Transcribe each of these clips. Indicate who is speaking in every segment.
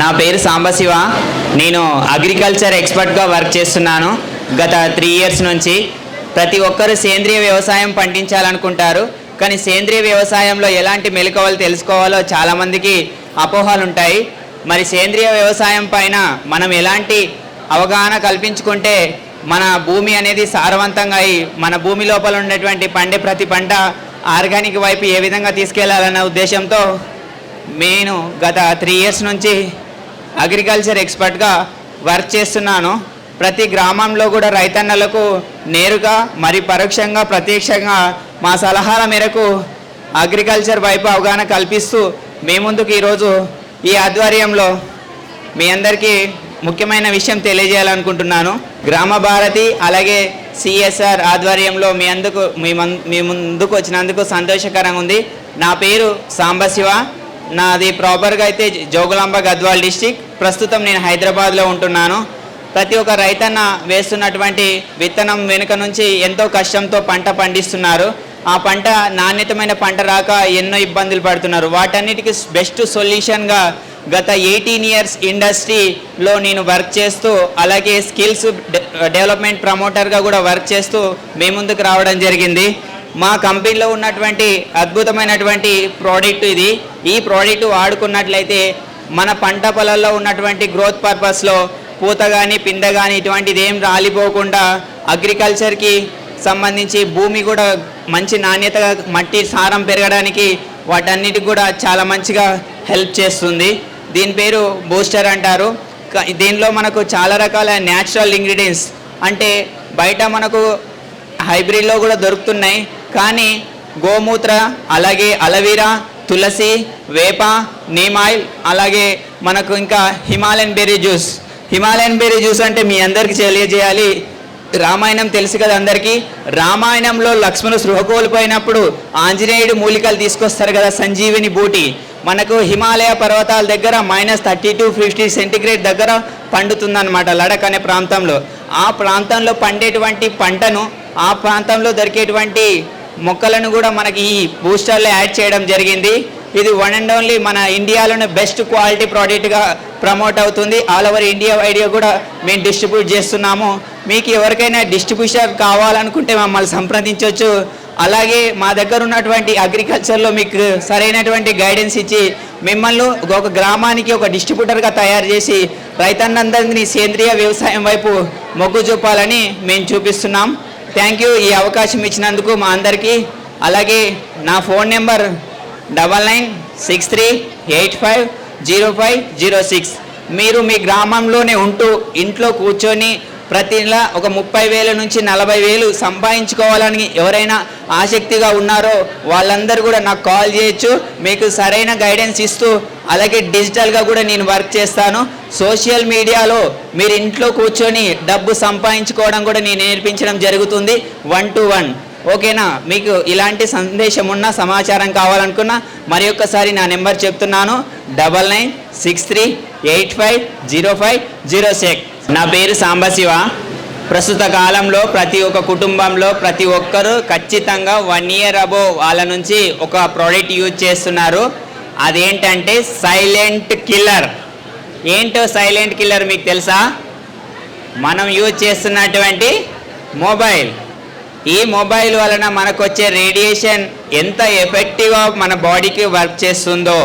Speaker 1: నా పేరు సాంబశివ. నేను అగ్రికల్చర్ ఎక్స్పర్ట్గా వర్క్ చేస్తున్నాను. గత త్రీ ఇయర్స్ నుంచి ప్రతి ఒక్కరూ సేంద్రియ వ్యవసాయం పండించాలనుకుంటారు. కానీ సేంద్రియ వ్యవసాయంలో ఎలాంటి మెలకువలు తెలుసుకోవాలో చాలామందికి అపోహలు ఉంటాయి మరి సేంద్రియ వ్యవసాయం పైన మనం ఎలాంటి అవగాహన కల్పించుకుంటే మన భూమి అనేది సారవంతంగా అయి మన భూమి లోపల ఉన్నటువంటి పండే ప్రతి పంట ఆర్గానిక్ వైపు ఏ విధంగా తీసుకెళ్ళాలన్న ఉద్దేశంతో నేను గత త్రీ ఇయర్స్ నుంచి అగ్రికల్చర్ ఎక్స్పర్ట్గా వర్క్ చేస్తున్నాను. ప్రతి గ్రామంలో కూడా రైతన్నలకు నేరుగా మరి పరోక్షంగా ప్రత్యక్షంగా మా సలహాల మేరకు అగ్రికల్చర్ వైపు అవగాహన కల్పిస్తూ మీ ముందుకు ఈరోజు ఈ ఆధ్వర్యంలో మీ అందరికీ ముఖ్యమైన విషయం తెలియజేయాలనుకుంటున్నాను. గ్రామ భారతి అలాగే సిఎస్ఆర్ ఆధ్వర్యంలో మీ అందుకు మీ మం- మీ ముందుకు వచ్చినందుకు సంతోషకరంగా ఉంది. నా పేరు సాంబశివ. నాది ప్రాపర్గా అయితే జోగులాంబ గద్వాల్ డిస్టిక్ ప్రస్తుతం నేను హైదరాబాద్లో ఉంటున్నాను. ప్రతి ఒక్క రైతన్న వేస్తున్నటువంటి విత్తనం వెనుక నుంచి ఎంతో కష్టంతో పంట పండిస్తున్నారు. ఆ పంట నాణ్యతమైన పంట రాక ఎన్నో ఇబ్బందులు పడుతున్నారు. వాటన్నిటికీ బెస్ట్ సొల్యూషన్గా గత ఎయిటీన్ ఇయర్స్ ఇండస్ట్రీలో నేను వర్క్ చేస్తూ అలాగే స్కిల్స్ డెవలప్మెంట్ ప్రమోటర్గా కూడా వర్క్ చేస్తూ మీ ముందుకు రావడం జరిగింది. మా కంపెనీలో ఉన్నటువంటి అద్భుతమైనటువంటి ప్రోడక్ట్ ఇది. ఈ ప్రోడక్ట్ వాడుకున్నట్లయితే మన పంట పొలాల్లో ఉన్నటువంటి గ్రోత్ పర్పస్లో పూత కానీ పిండ కానీ ఇటువంటిది ఏం రాలిపోకుండా అగ్రికల్చర్కి సంబంధించి భూమి కూడా మంచి నాణ్యతగా మట్టి సారం పెరగడానికి వాటన్నిటికి కూడా చాలా మంచిగా హెల్ప్ చేస్తుంది. దీని పేరు బూస్టర్ అంటారు. దీనిలో మనకు చాలా రకాల న్యాచురల్ ఇంగ్రీడియంట్స్ అంటే బయట మనకు హైబ్రిడ్లో కూడా దొరుకుతున్నాయి. కానీ గోమూత్ర అలాగే అలవీరా తులసి వేప నీమాయిల్ అలాగే మనకు ఇంకా Himalayan berry juice. Himalayan berry juice అంటే మీ అందరికీ తెలియజేయాలి. రామాయణం తెలుసు కదా అందరికీ? రామాయణంలో లక్ష్మణుడు సృహ కోల్పోయినప్పుడు ఆంజనేయుడు మూలికలు తీసుకొస్తారు కదా సంజీవిని బూటి. మనకు హిమాలయ పర్వతాల దగ్గర minus thirty to fifty centigrade దగ్గర పండుతుందన్నమాట లడక్ అనే ప్రాంతంలో. ఆ ప్రాంతంలో పండేటువంటి పంటను ఆ ప్రాంతంలో దొరికేటువంటి మొక్కలను కూడా మనకి ఈ బూస్టర్లో యాడ్ చేయడం జరిగింది. ఇది వన్ అండ్ ఓన్లీ మన ఇండియాలోనే బెస్ట్ క్వాలిటీ ప్రోడక్ట్గా ప్రమోట్ అవుతుంది. ఆల్ ఓవర్ ఇండియా ఐడియా కూడా మేము డిస్ట్రిబ్యూట్ చేస్తున్నాము. మీకు ఎవరికైనా డిస్ట్రిబ్యూషన్ కావాలనుకుంటే మమ్మల్ని సంప్రదించవచ్చు అలాగే మా దగ్గర ఉన్నటువంటి అగ్రికల్చర్లో మీకు సరైనటువంటి గైడెన్స్ ఇచ్చి మిమ్మల్ని ఒక గ్రామానికి ఒక డిస్ట్రిబ్యూటర్గా తయారు చేసి రైతన్నందరినీ సేంద్రియ వ్యవసాయం వైపు మొగ్గు చూపాలని మేము చూపిస్తున్నాం. థ్యాంక్ యూ ఈ అవకాశం ఇచ్చినందుకు మా అందరికీ. అలాగే నా phone number double nine six three eight five zero five zero six. మీరు మీ గ్రామంలోనే ఉంటూ ఇంట్లో కూర్చొని ప్రతి నెల ఒక ముప్పై వేల నుంచి నలభై వేలు సంపాదించుకోవాలని ఎవరైనా ఆసక్తిగా ఉన్నారో వాళ్ళందరూ కూడా నాకు కాల్ చేయొచ్చు. మీకు సరైన గైడెన్స్ ఇస్తూ అలాగే డిజిటల్గా కూడా నేను వర్క్ చేస్తాను. సోషల్ మీడియాలో మీరు ఇంట్లో కూర్చొని డబ్బు సంపాదించుకోవడం కూడా నేను నేర్పించడం జరుగుతుంది. వన్ టు వన్ ఓకేనా? మీకు ఇలాంటి సందేశం ఉన్న సమాచారం కావాలనుకున్నా మరి ఒక్కసారి నా నెంబర్ చెప్తున్నాను. Double nine six three eight five zero five zero six నా పేరు సాంబశివ. ప్రస్తుత కాలంలో ప్రతి ఒక్క కుటుంబంలో ప్రతి ఒక్కరూ ఖచ్చితంగా వన్ ఇయర్ అబో వాళ్ళ నుంచి ఒక ప్రోడక్ట్ యూజ్ చేస్తున్నారు. అదేంటంటే సైలెంట్ కిల్లర్ ఏంటో సైలెంట్ కిల్లర్ మీకు తెలుసా? మనం యూజ్ చేస్తున్నటువంటి మొబైల్ ఈ మొబైల్ వలన మనకు వచ్చే రేడియేషన్ ఎంత ఎఫెక్టివ్గా మన బాడీకి వర్క్ చేస్తుందో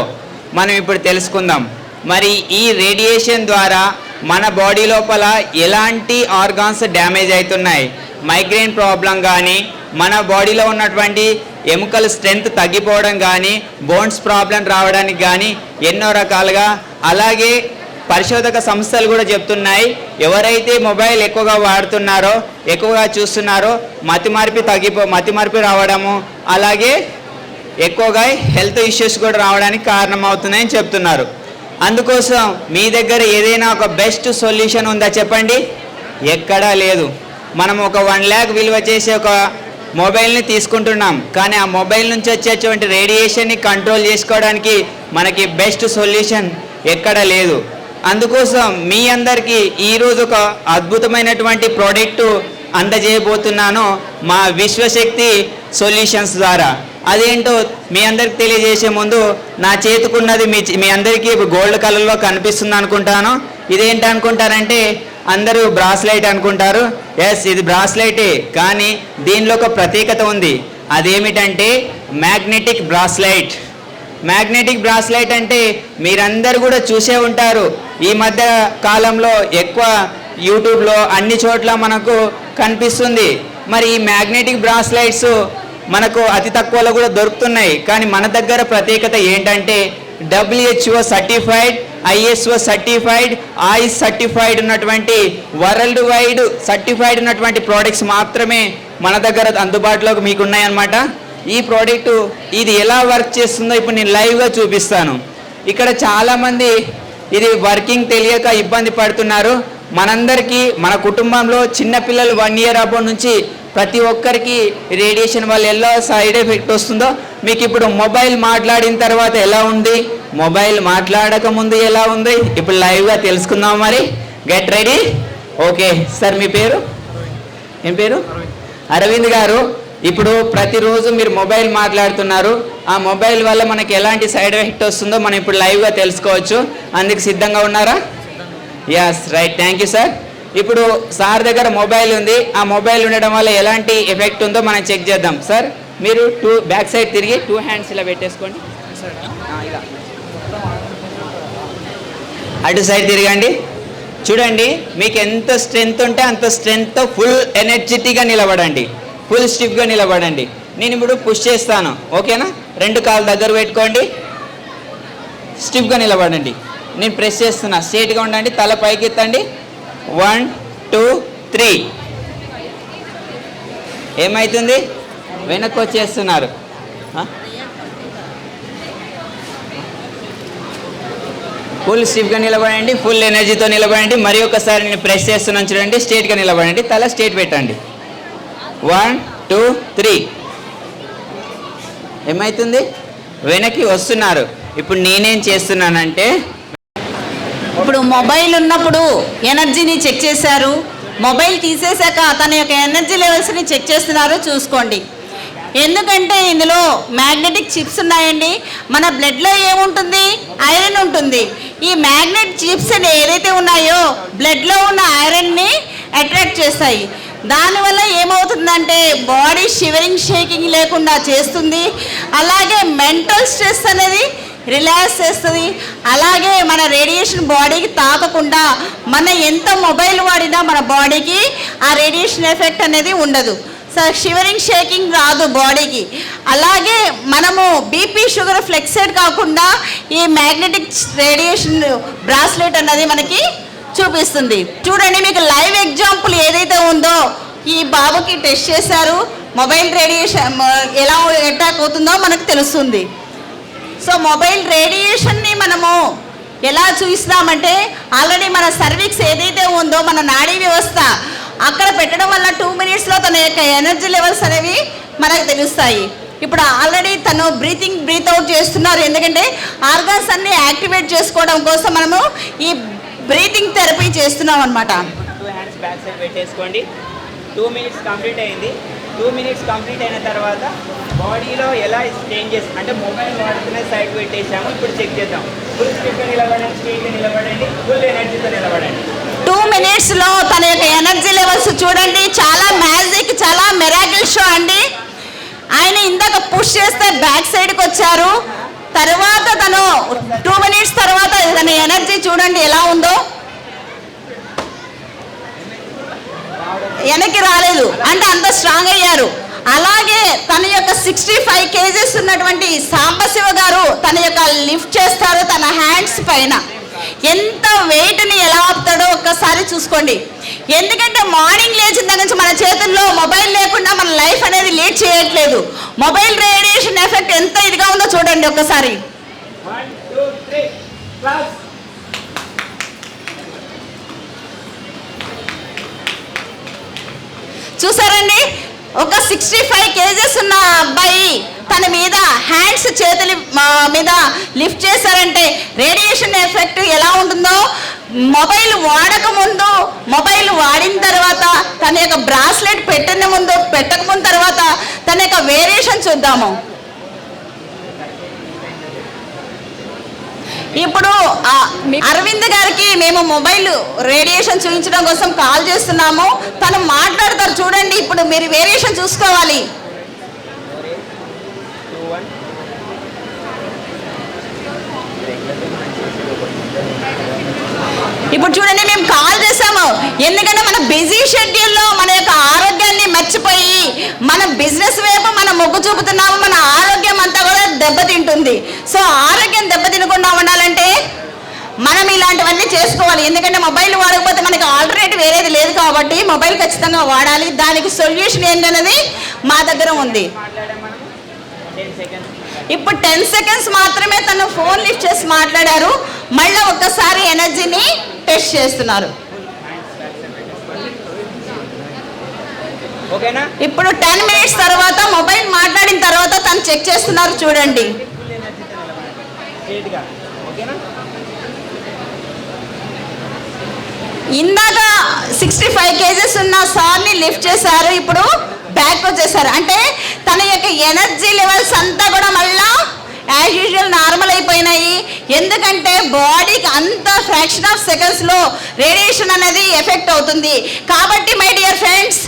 Speaker 1: మనం ఇప్పుడు తెలుసుకుందాం. మరి ఈ రేడియేషన్ ద్వారా మన బాడీ లోపల ఎలాంటి ఆర్గాన్స్ డ్యామేజ్ అవుతున్నాయి మైగ్రేన్ ప్రాబ్లం కానీ మన బాడీలో ఉన్నటువంటి ఎముకల స్ట్రెంగ్త్ తగ్గిపోవడం కానీ బోన్స్ ప్రాబ్లం రావడానికి కానీ ఎన్నో రకాలుగా అలాగే పరిశోధక సంస్థలు కూడా చెప్తున్నాయి. ఎవరైతే మొబైల్ ఎక్కువగా వాడుతున్నారో ఎక్కువగా చూస్తున్నారో మతిమార్పి తగ్గిపో మతిమార్పి రావడము అలాగే ఎక్కువగా హెల్త్ ఇష్యూస్ కూడా రావడానికి కారణమవుతున్నాయని చెప్తున్నారు. అందుకోసం మీ దగ్గర ఏదైనా ఒక బెస్ట్ సొల్యూషన్ ఉందా చెప్పండి? ఎక్కడా లేదు. మనం ఒక వన్ ల్యాక్ విలువ చేసే ఒక మొబైల్ని తీసుకుంటున్నాం. కానీ ఆ మొబైల్ నుంచి వచ్చేటువంటి రేడియేషన్ని కంట్రోల్ చేసుకోవడానికి మనకి బెస్ట్ సొల్యూషన్ ఎక్కడ లేదు. అందుకోసం మీ అందరికీ ఈరోజు ఒక అద్భుతమైనటువంటి ప్రోడక్టు అందజేయబోతున్నాను మా విశ్వశక్తి సొల్యూషన్స్ ద్వారా. అదేంటో మీ అందరికి తెలియజేసే ముందు నా చేతికున్నది మీ మీ అందరికీ గోల్డ్ కలర్లో కనిపిస్తుంది అనుకుంటాను. ఇదేంటి అనుకుంటారంటే అందరూ బ్రాస్లైట్ అనుకుంటారు. ఎస్ ఇది బ్రాస్లైటే కానీ దీనిలో ఒక ప్రత్యేకత ఉంది. అదేమిటంటే మ్యాగ్నెటిక్ బ్రాస్లైట్. మ్యాగ్నెటిక్ బ్రాస్లైట్ అంటే మీరందరూ కూడా చూసే ఉంటారు. ఈ మధ్య కాలంలో ఎక్కువ యూట్యూబ్లో అన్ని చోట్ల మనకు కనిపిస్తుంది. మరి ఈ మ్యాగ్నెటిక్ బ్రాస్లైట్స్ మనకు అతి తక్కువలో కూడా దొరుకుతున్నాయి. కానీ మన దగ్గర ప్రత్యేకత ఏంటంటే డబ్ల్యూహెచ్ఓ సర్టిఫైడ్ ఐఎస్ఓ సర్టిఫైడ్ ఆయిస్ సర్టిఫైడ్ ఉన్నటువంటి వరల్డ్ వైడ్ సర్టిఫైడ్ ఉన్నటువంటి ప్రోడక్ట్స్ మాత్రమే మన దగ్గర అందుబాటులోకి మీకు ఉన్నాయన్నమాట ఈ ప్రోడక్ట్ ఇది ఎలా వర్క్ చేస్తుందో ఇప్పుడు నేను లైవ్గా చూపిస్తాను. ఇక్కడ చాలామంది ఇది వర్కింగ్ తెలియక ఇబ్బంది పడుతున్నారు. మనందరికీ మన కుటుంబంలో చిన్నపిల్లలు వన్ ఇయర్ అబౌ నుంచి ప్రతి ఒక్కరికి రేడియేషన్ వల్ల ఎలా సైడ్ ఎఫెక్ట్ వస్తుందో మీకు ఇప్పుడు మొబైల్ మాట్లాడిన తర్వాత ఎలా ఉంది? మొబైల్ మాట్లాడక ముందు ఎలా ఉంది? ఇప్పుడు లైవ్గా తెలుసుకుందాం మరి. Get ready? ఓకే సార్ మీ పేరు? ఏం పేరు? అరవింద్ గారు. ఇప్పుడు ప్రతిరోజు మీరు మొబైల్ మాట్లాడుతున్నారు. ఆ మొబైల్ వల్ల మనకి ఎలాంటి సైడ్ ఎఫెక్ట్ వస్తుందో మనం ఇప్పుడు లైవ్గా తెలుసుకోవచ్చు. అందుకు సిద్ధంగా ఉన్నారా? Yes right thank you sir ఇప్పుడు సార్ దగ్గర మొబైల్ ఉంది. ఆ మొబైల్ ఉండడం వల్ల ఎలాంటి ఎఫెక్ట్ ఉందో మనం చెక్ చేద్దాం. సార్ మీరు టూ బ్యాక్ సైడ్ తిరిగి టూ హ్యాండ్స్ ఇలా పెట్టేసుకోండి. అటు సైడ్ తిరగండి. చూడండి మీకు ఎంత స్ట్రెంగ్త్ ఉంటే అంత స్ట్రెంగ్త్తో ఫుల్ ఎనర్జెటిక్గా నిలబడండి. ఫుల్ స్టిఫ్గా నిలబడండి. నేను ఇప్పుడు పుష్ చేస్తాను. ఓకేనా రెండు కాళ్ళు దగ్గర పెట్టుకోండి. స్టిఫ్గా నిలబడండి. నేను ప్రెస్ చేస్తున్నా. స్ట్రేట్గా ఉండండి. తల పైకి ఎత్తండి. One two three. ఏమవుతుంది వెనక్కి వచ్చేస్తున్నారు. ఫుల్ స్టిఫ్గా నిలబడండి ఫుల్ ఎనర్జీతో నిలబడండి. మరి ఒకసారి నేను ప్రెస్ చేస్తున్నాను చూడండి స్ట్రేట్గా నిలబడండి తల స్ట్రేట్ పెట్టండి. వన్ టూ త్రీ ఏమవుతుంది వెనక్కి వస్తున్నారు. ఇప్పుడు నేనేం చేస్తున్నానంటే
Speaker 2: ఇప్పుడు మొబైల్ ఉన్నప్పుడు ఎనర్జీని చెక్ చేశారు. మొబైల్ తీసేశాక తన యొక్క ఎనర్జీ లెవెల్స్ని చెక్ చేస్తున్నారు చూసుకోండి. ఎందుకంటే ఇందులో మ్యాగ్నెటిక్ చిప్స్ ఉన్నాయండి. మన బ్లడ్లో ఏముంటుంది? ఐరన్ ఉంటుంది. ఈ మ్యాగ్నెట్ చిప్స్ ఏదైతే ఉన్నాయో బ్లడ్లో ఉన్న ఐరన్ని అట్రాక్ట్ చేస్తాయి. దానివల్ల ఏమవుతుందంటే బాడీ షివరింగ్ షేకింగ్ లేకుండా చేస్తుంది. అలాగే మెంటల్ స్ట్రెస్ అనేది రిలాక్స్ చేస్తుంది. అలాగే మన రేడియేషన్ బాడీకి తాకకుండా మన ఎంత మొబైల్ వాడినా మన బాడీకి ఆ రేడియేషన్ ఎఫెక్ట్ అనేది ఉండదు. సో షివరింగ్ షేకింగ్ రాదు బాడీకి. అలాగే మనము బీపీ షుగర్ ఫ్లెక్సెడ్ కాకుండా ఈ మ్యాగ్నెటిక్ రేడియేషన్ బ్రాస్లెట్ అన్నది మనకి చూపిస్తుంది. చూడండి మీకు లైవ్ ఎగ్జాంపుల్ ఏదైతే ఉందో ఈ బాబుకి టెస్ట్ చేశారు. మొబైల్ రేడియేషన్ ఎలా అటాక్ అవుతుందో మనకు తెలుస్తుంది. సో మొబైల్ రేడియేషన్ని మనము ఎలా చూపిస్తున్నామంటే ఆల్రెడీ మన సర్వీక్స్ ఏదైతే ఉందో మన నాడీ వ్యవస్థ అక్కడ పెట్టడం వల్ల టూ మినిట్స్లో తన యొక్క ఎనర్జీ లెవెల్స్ అనేవి మనకు తెలుస్తాయి. ఇప్పుడు ఆల్రెడీ తను బ్రీతింగ్ బ్రీత్ అవుట్ చేస్తున్నారు. ఎందుకంటే ఆర్గాన్స్ అన్ని యాక్టివేట్ చేసుకోవడం కోసం మనము ఈ బ్రీతింగ్ థెరపీ చేస్తున్నాం అనమాట
Speaker 1: టూ టూ మినిట్స్ కంప్లీట్ అయింది. టూ మినిట్స్ కంప్లీట్ అయిన తర్వాత బాడీలో ఎలా చేంజెస్ అంటే మొబైల్ వాడుతున్న సైడ్ పెట్టేసాము ఇప్పుడు చెక్ చేద్దాం. ఫుల్ స్పీడ్గా నిలబడండి స్పీడ్గా నిలబడండి ఫుల్ ఎనర్జీతో నిలబడండి.
Speaker 2: టూ మినిట్స్లో తన యొక్క ఎనర్జీ లెవెల్స్ చూడండి చాలా మ్యాజిక్ చాలా మెరాకిల్ షో అండి. ఆయన ఇందాక పుష్ చేస్తే బ్యాక్ సైడ్కి వచ్చారు. తర్వాత తను టూ మినిట్స్ తర్వాత తన ఎనర్జీ చూడండి ఎలా ఉందో. వెనక్కి రాలేదు. అంటే అంత స్ట్రాంగ్ అయ్యారు. అలాగే తన యొక్క సిక్స్టీ ఫైవ్ కేజెస్ ఉన్నటువంటి సాంబశివ గారు తన యొక్క లిఫ్ట్ చేస్తారు తన హ్యాండ్స్ పైన. ఎంత వెయిట్ని ఎలా ఆపుతాడో ఒక్కసారి చూసుకోండి. ఎందుకంటే మార్నింగ్ లేచిన దగ్గర నుంచి మన చేతుల్లో మొబైల్ లేకుండా మన లైఫ్ అనేది లీడ్ చేయట్లేదు. మొబైల్ రేడియేషన్ ఎఫెక్ట్ ఎంత ఇదిగా ఉందో చూడండి ఒక్కసారి. చూసారండి? ఒక సిక్స్టీ ఫైవ్ కేజెస్ ఉన్న అబ్బాయి తన మీద హ్యాండ్స్ చేతులు మా మీద లిఫ్ట్ చేశారంటే రేడియేషన్ ఎఫెక్ట్ ఎలా ఉంటుందో మొబైల్ వాడక ముందు మొబైల్ వాడిన తర్వాత తన యొక్క బ్రాస్లెట్ పెట్టిన ముందు పెట్టక ముందు తర్వాత తన యొక్క వేరియేషన్ చూద్దాము. ఇప్పుడు అరవింద్ గారికి మేము మొబైల్ రేడియేషన్ చూపించడం కోసం కాల్ చేస్తున్నాము. తను మాట్లాడతారు చూడండి ఇప్పుడు మీరు వేరియేషన్ చూసుకోవాలి. ఇప్పుడు చూడండి మేము కాల్ చేసాము ఎందుకంటే మన బిజీ షెడ్యూల్లో మన యొక్క ఆరోగ్యాన్ని మర్చిపోయి మన బిజినెస్ వైపు మనం మొగ్గు చూపుతున్నాము. మన ఆరోగ్యం అంతా కూడా దెబ్బతింటుంది. సో ఆరోగ్యం దెబ్బతినకుండా ఉండాలంటే మనం ఇలాంటివన్నీ చేసుకోవాలి. ఎందుకంటే మొబైల్ వాడకపోతే మనకి ఆల్టర్నేటివ్ వేరేది లేదు కాబట్టి మొబైల్ ఖచ్చితంగా వాడాలి. దానికి సొల్యూషన్ ఏంటనేది మా దగ్గర ఉంది. ఇప్పుడు టెన్ సెకండ్స్ మాత్రమే తను ఫోన్ లిఫ్ట్ చేసి మాట్లాడారు. మళ్ళీ ఒక్కసారి ఎనర్జీని టెస్ట్ చేస్తున్నారు. ఇప్పుడు టెన్ మినిట్స్ తర్వాత మొబైల్ మాట్లాడిన తర్వాత తను చెక్ చేస్తున్నారు చూడండి. ఇందాక సిక్స్టీ ఫైవ్ కేజెస్ ఉన్న సార్ని లిఫ్ట్ చేశారు ఇప్పుడు బ్యాక్ వచ్చేసారు. అంటే తన యొక్క ఎనర్జీ లెవెల్స్ అంతా కూడా మళ్ళా యాజ్ యూజువల్ నార్మల్ అయిపోయినాయి. ఎందుకంటే బాడీకి అంత ఫ్రాక్షన్ ఆఫ్ సెకండ్స్లో రేడియేషన్ అనేది ఎఫెక్ట్ అవుతుంది. కాబట్టి మై డియర్ ఫ్రెండ్స్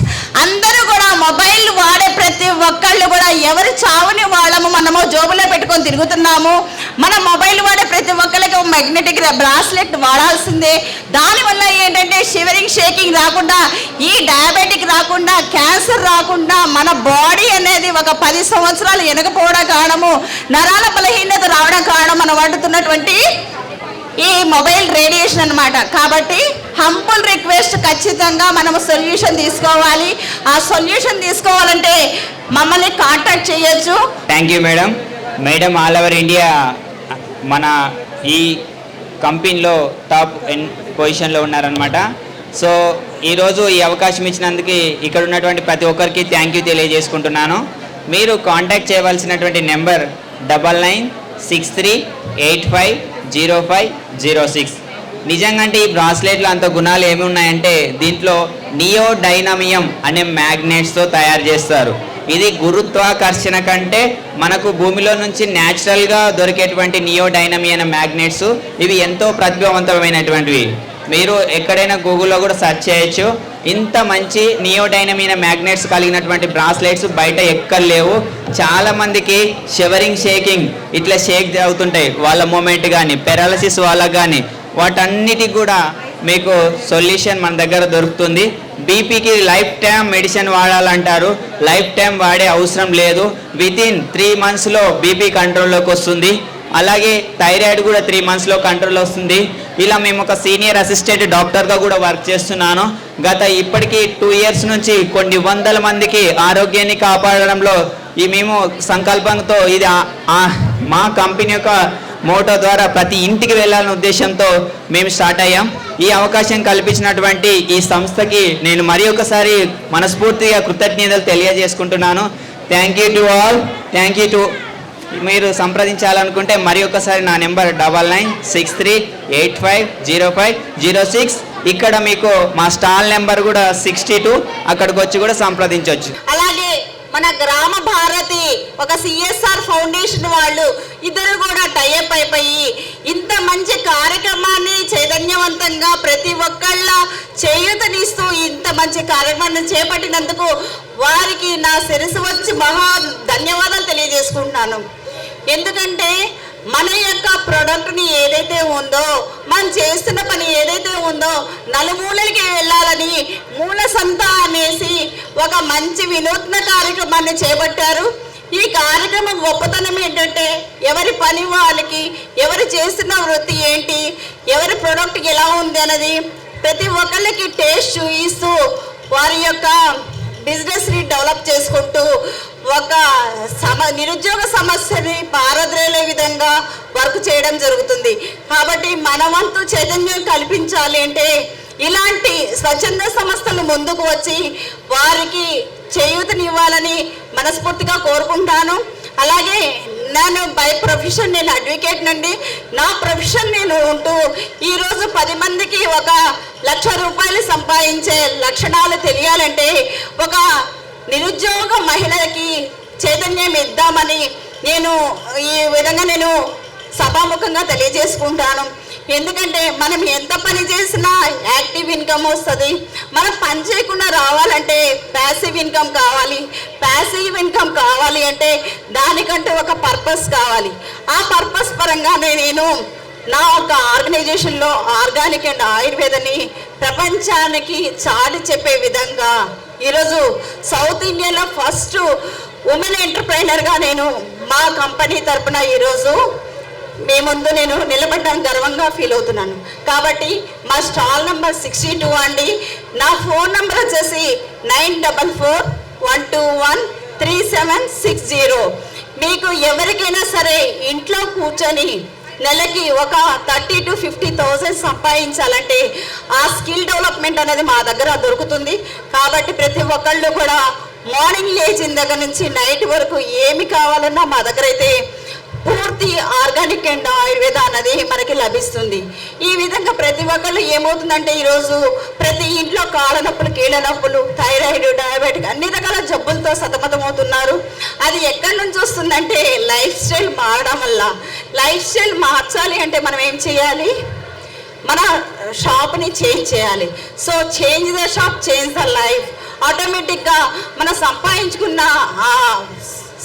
Speaker 2: అందరూ కూడా మొబైల్ వాడే ప్రతి ఒక్కళ్ళు కూడా ఎవరి చావుని వాళ్ళము మనము జోబులో పెట్టుకొని తిరుగుతున్నాము? మన మొబైల్ వాడే ప్రతి ఒక్కరికి మ్యాగ్నెటిక్ బ్రాస్లెట్ వాడాల్సిందే. దానివల్ల ఏంటంటే షివరింగ్ షేకింగ్ రాకుండా ఈ డయాబెటిక్ రాకుండా క్యాన్సర్ రాకుండా మన బాడీ అనేది ఒక పది సంవత్సరాలు ఎనకపోవడం కారణము నరాల బలహీనత రావడం కారణం మనం వాడుతున్నటువంటి ఈ మొబైల్ రేడియేషన్ అనమాట కాబట్టి హంపుల్ రిక్వెస్ట్ ఖచ్చితంగా మనము సొల్యూషన్ తీసుకోవాలి. ఆ సొల్యూషన్ తీసుకోవాలంటే మమ్మల్ని కాంటాక్ట్ చేయొచ్చు.
Speaker 1: Thank you madam madam all over India మన ఈ కంపెనీలో టాప్ ఎన్ పొజిషన్లో ఉన్నారనమాట సో ఈరోజు ఈ అవకాశం ఇచ్చినందుకు ఇక్కడ ఉన్నటువంటి ప్రతి ఒక్కరికి థ్యాంక్ యూ తెలియజేసుకుంటున్నాను. మీరు కాంటాక్ట్ చేయవలసినటువంటి number double nine six three eight five zero five zero six. నిజంగా అంటే ఈ బ్రాస్లెట్లో అంత గుణాలు ఏమి ఉన్నాయంటే దీంట్లో నియో డైనమియం అనే మ్యాగ్నెట్స్తో తయారు చేస్తారు. ఇది గురుత్వాకర్షణ కంటే మనకు భూమిలో నుంచి న్యాచురల్గా దొరికేటువంటి నియో డైనమి అనే మ్యాగ్నెట్స్ ఇవి ఎంతో ప్రతిభావంతమైనటువంటివి. మీరు ఎక్కడైనా గూగుల్లో కూడా సెర్చ్ చేయొచ్చు. ఇంత మంచి నియోడైనమిన మ్యాగ్నెట్స్ కలిగినటువంటి బ్రాస్లెట్స్ బయట ఎక్కడ లేవు. చాలా మందికి షివరింగ్ షేకింగ్ ఇట్లా షేక్ అవుతుంటాయి. వాళ్ళ మూమెంట్ కానీ పెరాలసిస్ వాళ్ళకి కానీ వాటన్నిటికి కూడా మీకు సొల్యూషన్ మన దగ్గర దొరుకుతుంది. బీపీకి లైఫ్ టైం మెడిసిన్ వాడాలంటారు. లైఫ్ టైం వాడే అవసరం లేదు. వితిన్ త్రీ మంత్స్లో బీపీ కంట్రోల్లోకి వస్తుంది. అలాగే థైరాయిడ్ కూడా త్రీ మంత్స్లో కంట్రోల్ వస్తుంది. ఇలా మేము ఒక సీనియర్ అసిస్టెంట్ డాక్టర్గా కూడా వర్క్ చేస్తున్నాను. గత ఇప్పటికీ టూ ఇయర్స్ నుంచి కొన్ని వందల మందికి ఆరోగ్యాన్ని కాపాడడంలో ఈ మేము సంకల్పంతో ఇది మా కంపెనీ యొక్క మోటో ద్వారా ప్రతి ఇంటికి వెళ్ళాలనే ఉద్దేశంతో మేము స్టార్ట్ అయ్యాం. ఈ అవకాశం కల్పించినటువంటి ఈ సంస్థకి నేను మరి ఒకసారి మనస్ఫూర్తిగా కృతజ్ఞతలు తెలియజేసుకుంటున్నాను. Thank you to all thank you to మీరు సంప్రదించాలనుకుంటే మరి ఒకసారి నా number double nine six three eight five zero five zero six. ఇక్కడ మీకు మా స్టాల్ నెంబర్ కూడా సిక్స్టీ టూ. అక్కడికి వచ్చి కూడా సంప్రదించవచ్చు
Speaker 2: అలాగే మన గ్రామ భారతి ఒక సిఎస్ఆర్ ఫౌండేషన్ వాళ్ళు ఇద్దరు కూడా టైఅప్ అయిపోయి ఇంత మంచి కార్యక్రమాన్ని చైతన్యవంతంగా ప్రతి ఒక్కళ్ళ చేయూతనిస్తూ ఇంత మంచి కార్యక్రమాన్ని చేపట్టినందుకు వారికి నా శిరసు వచ్చి మహా ధన్యవాదాలు తెలియజేసుకుంటున్నాను. ఎందుకంటే మన యొక్క ప్రోడక్ట్ని ఏదైతే ఉందో మనం చేస్తున్న పని ఏదైతే ఉందో నలుమూలలకి వెళ్ళాలని మూల సంత అనేసి ఒక మంచి వినూత్న కార్యక్రమాన్ని చేపట్టారు. ఈ కార్యక్రమం గొప్పతనం ఏంటంటే ఎవరి పని వాళ్ళకి ఎవరు చేస్తున్న వృత్తి ఏంటి ఎవరి ప్రోడక్ట్ ఎలా ఉంది అన్నది ప్రతి ఒక్కళ్ళకి టేస్ట్ చూపిస్తూ వారి యొక్క బిజినెస్ని డెవలప్ చేసుకుంటూ ఒక సమ నిరుద్యోగ సమస్యని పారద్రేలే విధంగా వర్క్ చేయడం జరుగుతుంది. కాబట్టి మనవంతు చైతన్యం కల్పించాలి అంటే ఇలాంటి స్వచ్ఛంద సంస్థలు ముందుకు వచ్చి వారికి చేయూతనివ్వాలని మనస్ఫూర్తిగా కోరుకుంటాను. అలాగే నేను బై ప్రొఫెషన్ నేను అడ్వకేట్ నుండి నా ప్రొఫెషన్ నేను ఉంటూ ఈరోజు పది మందికి ఒక లక్ష రూపాయలు సంపాదించే లక్షణాలు తెలియాలంటే ఒక నిరుద్యోగ మహిళలకి చైతన్యం ఇద్దామని నేను ఈ విధంగా నేను సభాముఖంగా తెలియజేసుకుంటాను. ఎందుకంటే మనం ఎంత పని చేసినా యాక్టివ్ ఇన్కమ్ వస్తుంది. మనం పని చేయకుండా రావాలంటే ప్యాసివ్ ఇన్కమ్ కావాలి. ప్యాసివ్ ఇన్కమ్ కావాలి అంటే దానికంటే ఒక పర్పస్ కావాలి. ఆ పర్పస్ పరంగానే నేను నా ఒక ఆర్గనైజేషన్లో ఆర్గానిక్ అండ్ ఆయుర్వేదని ప్రపంచానికి చాటి చెప్పే విధంగా ఈరోజు సౌత్ ఇండియాలో ఫస్ట్ ఉమెన్ ఎంటర్ప్రైనర్గా నేను మా కంపెనీ తరపున ఈరోజు మీ ముందు నేను నిలబడ్డం గర్వంగా ఫీల్ అవుతున్నాను. కాబట్టి మా స్టాల్ నంబర్ సిక్స్టీ టూ అండి. నా ఫోన్ నంబర్ వచ్చేసి nine double four one two one three seven six zero. మీకు ఎవరికైనా సరే ఇంట్లో కూర్చొని నెలకి ఒక థర్టీ టు ఫిఫ్టీ థౌజండ్ సంపాదించాలంటే ఆ స్కిల్ డెవలప్మెంట్ అనేది మా దగ్గర దొరుకుతుంది. కాబట్టి ప్రతి ఒక్కళ్ళు కూడా మార్నింగ్ లేచిన దగ్గర నుంచి నైట్ వరకు ఏమి కావాలన్నా మా దగ్గర అయితే పూర్తి ఆర్గానిక్ అండ్ ఆయుర్వేద అన్నది మనకి లభిస్తుంది. ఈ విధంగా ప్రతి ఒక్కళ్ళు ఏమవుతుందంటే ఈరోజు ప్రతి ఇంట్లో కాళ్ళ నొప్పులు కీళ్ళ నొప్పులు థైరాయిడ్ డయాబెటిక్ అన్ని రకాల జబ్బులతో సతమతమవుతున్నారు. అది ఎక్కడి నుంచి వస్తుందంటే లైఫ్ స్టైల్ మారడం వల్ల. లైఫ్ స్టైల్ మార్చాలి అంటే మనం ఏం చేయాలి? మన షాప్ని చేంజ్ చేయాలి. So change the shop change the life. ఆటోమేటిక్గా మనం సంపాదించుకున్న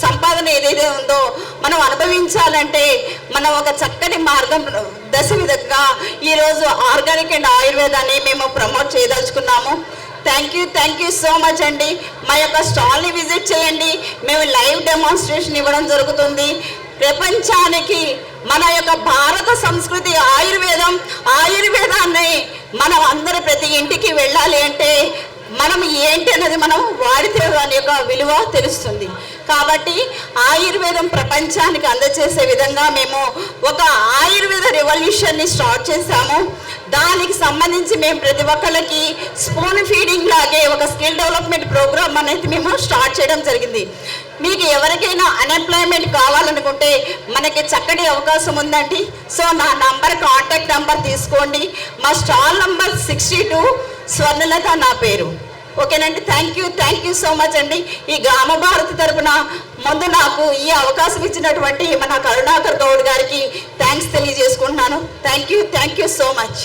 Speaker 2: సంపాదన ఏదైతే ఉందో మనం అనుభవించాలంటే మనం ఒక చక్కని మార్గం దశ విధంగా ఈరోజు ఆర్గానిక్ అండ్ ఆయుర్వేదాన్ని మేము promote చేయదలుచుకున్నాము. Thank you thank you so much అండి. మా యొక్క స్టాల్ని విజిట్ చేయండి. మేము లైవ్ డెమాన్స్ట్రేషన్ ఇవ్వడం జరుగుతుంది. ప్రపంచానికి మన యొక్క భారత సంస్కృతి ఆయుర్వేదం ఆయుర్వేదాన్ని మనం అందరూ ప్రతి ఇంటికి వెళ్ళాలి అంటే మనం ఏంటి అనేది మనం వాడితే దాని యొక్క విలువ తెలుస్తుంది. కాబట్టి ఆయుర్వేదం ప్రపంచానికి అందజేసే విధంగా మేము ఒక ఆయుర్వేద రెవల్యూషన్ని స్టార్ట్ చేశాము. దానికి సంబంధించి మేము ప్రతి ఒక్కరికి స్పూన్ ఫీడింగ్ లాగే ఒక స్కిల్ డెవలప్మెంట్ ప్రోగ్రామ్ అనేది మేము స్టార్ట్ చేయడం జరిగింది. మీకు ఎవరికైనా అన్ఎంప్లాయ్మెంట్ కావాలనుకుంటే మనకి చక్కటి అవకాశం ఉందండి. సో నా నంబర్ కాంటాక్ట్ నంబర్ తీసుకోండి. మా stall number sixty two Swarnalatha నా పేరు. ఓకేనండి thank you thank you so much అండి. ఈ గ్రామ భారతి తరపున ముందు నాకు ఈ అవకాశం ఇచ్చినటువంటి మన కరుణాకర్ గౌడ్ గారికి థ్యాంక్స్ తెలియజేసుకుంటున్నాను. Thank you thank you so much